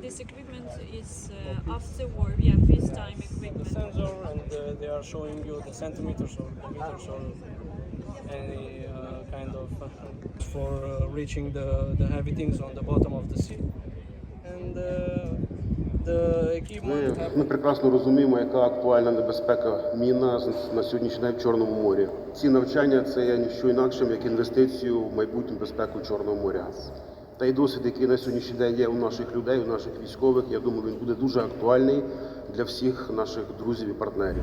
This equipment is uh, after war, yeah, peacetime equipment. The sensor and uh, they are showing you the centimeters or meters or any uh, kind of uh, for uh, reaching the, the heavy things on the bottom of the sea. And uh, the equipment Ми, ми прекрасно розуміємо, яка актуальна небезпека міна на сьогоднішній день в Чорному морі. Ці навчання це є ніщо інакшим, як інвестицію в майбутню безпеку Чорного моря. Та й досвід, який на сьогоднішній день є у наших людей, у наших військових, я думаю, він буде дуже актуальний для всіх наших друзів і партнерів.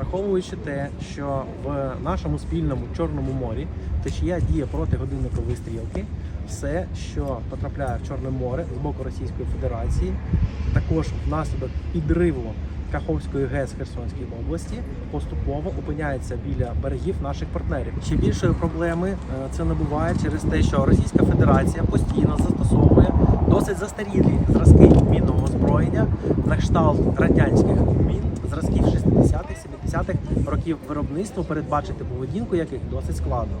Враховуючи те, що в нашому спільному Чорному морі течія діє проти годинникової стрілки, все, що потрапляє в Чорне море з боку Російської Федерації, також внаслідок підриву Каховської ГЕС Херсонській області, поступово опиняється біля берегів наших партнерів. Ще більшої проблеми е, це набуває через те, що Російська Федерація постійно застосовує досить застарілі зразки мінного озброєння на кшталт радянських мін зразків 60-х, 70-х років виробництва, передбачити поведінку яких досить складно.